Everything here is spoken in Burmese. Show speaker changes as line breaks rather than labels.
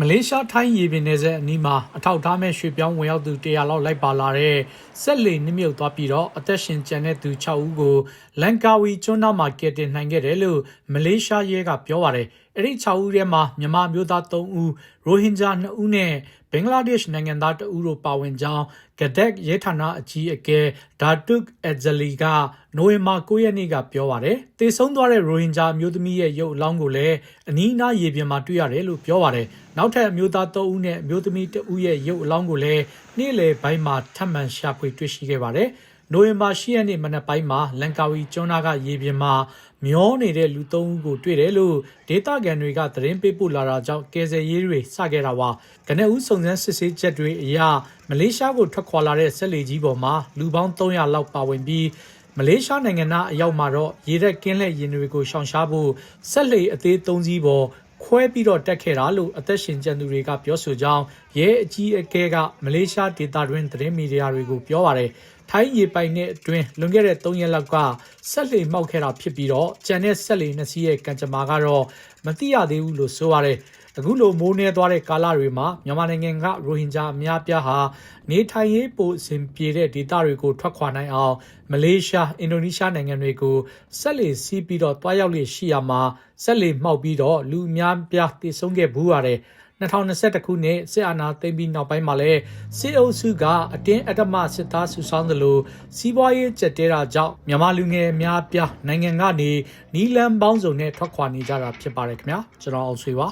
မလေးရှားထိုင်းရေပြင်နယ်စပ်အနီးမှာအထောက်ထားမဲ့ရွှေပြောင်းဝင်ရောက်သူ100လောက်လိုက်ပါလာတဲ့ဆက်လေနှမြုပ်သွားပြီးတော့အသက်ရှင်ကျန်တဲ့သူ6ဦးကိုလန်ကာဝီကျွန်းသားမှာကယ်တင်နိုင်ခဲ့တယ်လို့မလေးရှားရဲကပြောပါတယ်။ အဲ့ဒီ6ဦးထဲမှာမြန်မာမျိုးသား3ဦးရိုဟင်ဂျာ2ဦးနဲ့ဘင်္ဂလားဒေ့ရှ်နိုင်ငံသား2ဦးတို့ပါဝင်ကြောင်းဂဒက်ရဲဌာနအကြီးအကဲဒါတုတ်အဂျလီကနိုဝင်ဘာ9ရက်နေ့ကပြောပါတယ်။တေဆုံးသွားတဲ့ရိုဟင်ဂျာမျိုးသမီးရဲ့ရုပ်အလောင်းကိုလည်းအနီးအနားရေပြင်မှာတွေ့ရတယ်လို့ပြောပါတယ်။နောက်ထပ်အမျိုးသား3ဦးနဲ့အမျိုးသမီး2ဦးရဲ့ရုပ်အလောင်းကိုလည်းနေ့လယ်ပိုင်းမှာထပ်မံရှာဖွေတွေ့ရှိခဲ့ပါတယ်။ နိုဝင်ဘာ10ရက်နေ့မနက်ပိုင်းမှာလန်ကာဝီကျွန်းနာကရေပြင်မှာမျောနေတဲ့လူ၃ဦးကိုတွေ့တယ်လို့ဒေတာကန်တွေကသတင်းပေးပို့လာတာကြောင့်ကယ်ဆယ်ရေးတွေစခဲ့တာပါ။ကနဦးစုံစမ်းစစ်ဆေးချက်တွေအရမလေးရှားကိုထွက်ခွာလာတဲ့ဆက်လေကြီးပေါ်မှာလူပေါင်း300လောက်ပါဝင်ပြီးမလေးရှားနိုင်ငံသားအရောက်မှာတော့ရေရက်ကင်းလက်ရင်တွေကိုရှောင်ရှားဖို့ဆက်လေအသေး၃စီးပေါ်ခွဲပြီးတော့တက်ခဲ့တာလို့အသက်ရှင်ကျန်သူတွေကပြောဆိုကြောင်းရဲအကြီးအကဲကမလေးရှားဒေတာတွင်သတင်းမီဒီယာတွေကိုပြောပါတယ်။ထိုင်းရေပိုင်နဲ့အတွင်းလွန်ခဲ့တဲ့3ရက်လောက်ကဆက်လေမှောက်ခဲ့တာဖြစ်ပြီးတော့ကျန်တဲ့ဆက်လေနှစ်စီးရဲ့ကံကြမ္မာကတော့မသိရသေးဘူးလို့ဆိုပါတယ်။အခုလိုမိုးနေသွားတဲ့ကာလတွေမှာမြန်မာနိုင်ငံကရိုဟင်ဂျာအများပြားဟာနေထိုင်ရေးပိုအဆင်ပြေတဲ့ဒေသတွေကိုထွက်ခွာနိုင်အောင်မလေးရှားအင်ဒိုနီးရှားနိုင်ငံတွေကိုဆက်လေစီးပြီးတော့တွားရောက်လေရှိရမှာဆက်လေမှောက်ပြီးတော့လူအများပြားတည်ဆုံးခဲ့ဘူးရတယ် 2021ခုနှစ်စစ်အာဏာသိမ်းပြီးနောက်ပိုင်းမှာလည်းစစ်အုပ်စုကအတင်းအဓမ္မစစ်သားဆူဆောင်းသလိုစီးပွားရေးကျက်တဲတာကြောင့်မြန်မာလူငယ်အများပြားနိုင်ငံကနေနီလန်ပေါင်းစုံနဲ့ထွက်ခွာနေကြတာဖြစ်ပါတယ်ခင်ဗျာကျွန်တော်အောင်ဆွေပါ